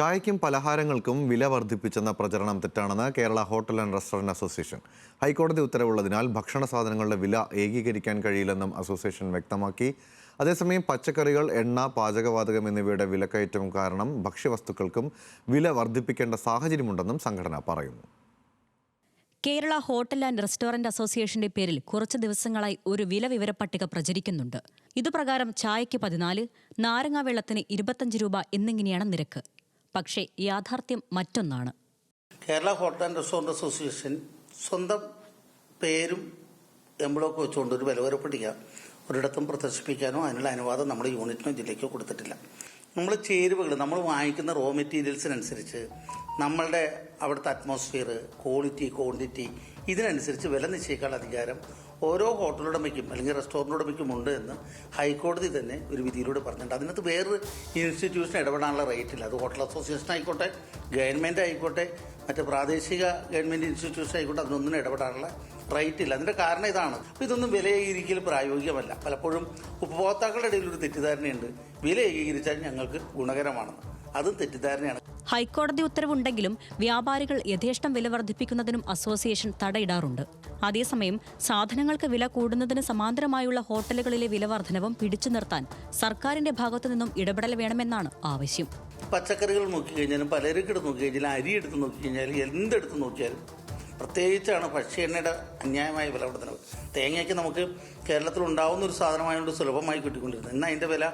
ചായയ്ക്കും പലഹാരങ്ങൾക്കും വില വർദ്ധിപ്പിച്ചെന്ന പ്രചരണം തെറ്റാണെന്ന് Kerala hotel and restaurant association. ഹൈക്കോടതി ഉത്തരവുള്ളതിനാൽ ഭക്ഷണ സാധനങ്ങളുടെ വില ഏകീകരിക്കാൻ കഴിയില്ലെന്നും അസോസിയേഷൻ വ്യക്തമാക്കി. അതേസമയം പച്ചക്കറികൾ എണ്ണ പാചകവാതകം എന്നിവയുടെ വിലക്കയറ്റം കാരണം ഭക്ഷ്യവസ്തുക്കൾക്കും വില വർദ്ധിപ്പിക്കേണ്ട സാഹചര്യമുണ്ടെന്നും സംഘടന പറയുന്നു. കേരള ഹോട്ടൽ ആൻഡ് റെസ്റ്റോറന്റ് അസോസിയേഷന്റെ പേരിൽ കുറച്ച് ദിവസങ്ങളായി ഒരു വില വിവര പട്ടിക പ്രചരിക്കുന്നുണ്ട്. ഇതുപ്രകാരം ചായയ്ക്ക് പതിനാല് നാരങ്ങാ വെള്ളത്തിന് ഇരുപത്തഞ്ച് രൂപ എന്നിങ്ങനെയാണ് നിരക്ക്. പക്ഷേ യാഥാർത്ഥ്യം മറ്റൊന്നാണ്. Kerala hotel and restaurant association സ്വന്തം പേരും എംബ്ലോക്ക് വെച്ചുകൊണ്ട് ഒരു വിലവര പട്ടിക ഒരിടത്തും പ്രദർശിപ്പിക്കാനോ അതിനുള്ള അനുവാദം നമ്മുടെ യൂണിറ്റിനോ ജില്ലയ്ക്കോ കൊടുത്തിട്ടില്ല. നമ്മൾ ചേരുവകൾ നമ്മൾ വാങ്ങിക്കുന്ന റോ മെറ്റീരിയൽസിനനുസരിച്ച് നമ്മളുടെ അവിടുത്തെ അറ്റ്മോസ്ഫിയർ ക്വാളിറ്റി ക്വാണ്ടിറ്റി ഇതിനനുസരിച്ച് വില നിശ്ചയിക്കാനുള്ള അധികാരം ഓരോ ഹോട്ടലുടമയ്ക്കും അല്ലെങ്കിൽ റെസ്റ്റോറന്റ് ഉടമയ്ക്കും ഉണ്ട് എന്ന് ഹൈക്കോടതി തന്നെ ഒരു വിധിയിലൂടെ പറഞ്ഞിട്ടുണ്ട്. അതിനകത്ത് വേറൊരു ഇൻസ്റ്റിറ്റ്യൂഷൻ ഇടപെടാനുള്ള റേറ്റ് ഇല്ല. അത് ഹോട്ടൽ അസോസിയേഷൻ ആയിക്കോട്ടെ ഗവൺമെന്റ് ആയിക്കോട്ടെ മറ്റ് പ്രാദേശിക ഗവൺമെന്റ് ഇൻസ്റ്റിറ്റ്യൂഷൻ ആയിക്കോട്ടെ അതിനൊന്നും ഇടപെടാനുള്ള റൈറ്റ് ഇല്ല. അതിന്റെ കാരണം ഇതാണ്. അപ്പോൾ ഇതൊന്നും വില ഏകീകരിക്കൽ പ്രായോഗികമല്ല. പലപ്പോഴും ഉപഭോക്താക്കളുടെ ഇടയിൽ ഒരു തെറ്റിദ്ധാരണയുണ്ട്. വില ഏകീകരിച്ചാൽ ഞങ്ങൾക്ക് ഗുണകരമാണെന്ന്. അതും തെറ്റിദ്ധാരണയാണ്. ഹൈക്കോടതി ഉത്തരവുണ്ടെങ്കിലും വ്യാപാരികൾ യഥേഷ്ടം വില വർദ്ധിപ്പിക്കുന്നതിനും അസോസിയേഷൻ തടയിടാറുണ്ട്. അതേസമയം സാധനങ്ങൾക്ക് വില കൂടുന്നതിന് സമാന്തരമായുള്ള ഹോട്ടലുകളിലെ വില വർധനവും പിടിച്ചു നിർത്താൻ സർക്കാരിന്റെ ഭാഗത്തു നിന്നും ഇടപെടൽ വേണമെന്നാണ് ആവശ്യം. പച്ചക്കറികൾ നോക്കിക്കഴിഞ്ഞാലും പലചരക്കെടുത്ത് നോക്കിക്കഴിഞ്ഞാലും അരി എടുത്ത് നോക്കിക്കഴിഞ്ഞാലും എന്തെടുത്ത് നോക്കിയാലും പ്രത്യേകിച്ചാണ് പക്ഷി എണ്ണയുടെ അന്യായമായ വില തേങ്ങയ്ക്ക് നമുക്ക് കേരളത്തിൽ ഉണ്ടാവുന്ന ഒരു സാധനമായതുകൊണ്ട് സുലഭമായി കിട്ടിക്കൊണ്ടിരുന്നത് ഇന്ന് അതിന്റെ വില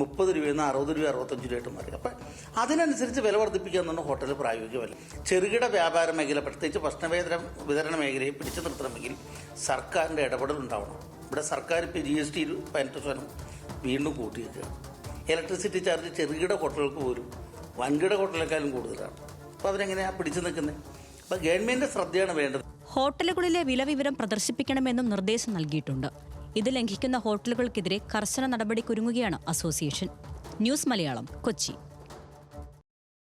മുപ്പത് രൂപയിൽ നിന്ന് അറുപത് രൂപ അറുപത്തഞ്ച് രൂപയായിട്ട് മാറി. അപ്പം അതിനനുസരിച്ച് വില വർദ്ധിപ്പിക്കുക എന്നുള്ള ഹോട്ടലിൽ പ്രായോഗികമല്ല. ചെറുകിട വ്യാപാര മേഖല പ്രത്യേകിച്ച് ഭക്ഷണവേതന വിതരണ മേഖലയെ പിടിച്ചു നിർത്തണമെങ്കിൽ സർക്കാരിന്റെ ഇടപെടൽ ഉണ്ടാവണം. ഇവിടെ സർക്കാർ ഇപ്പോൾ ജി എസ് ടി പതിനെട്ട് ശതമാനം വീണ്ടും കൂട്ടിയിരിക്കുകയാണ് ഇലക്ട്രിസിറ്റി ചാർജ് ചെറുകിട ഹോട്ടലുകൾക്ക് പോലും വൻകിട ഹോട്ടലിനേക്കാളും കൂടുതലാണ്. അപ്പോൾ അവരെങ്ങനെയാണ് പിടിച്ചു നിൽക്കുന്നത് അപ്പോൾ ഗവൺമെന്റ് ശ്രദ്ധയാണ് വേണ്ടത്. ഹോട്ടലുകളിലെ വില വിവരം പ്രദർശിപ്പിക്കണമെന്നും നിർദ്ദേശം നൽകിയിട്ടുണ്ട്. ഇത് ലംഘിക്കുന്ന ഹോട്ടലുകൾക്കെതിരെ കർശന നടപടിക്കൊരുങ്ങുകയാണ് അസോസിയേഷൻ. ന്യൂസ് മലയാളം കൊച്ചി.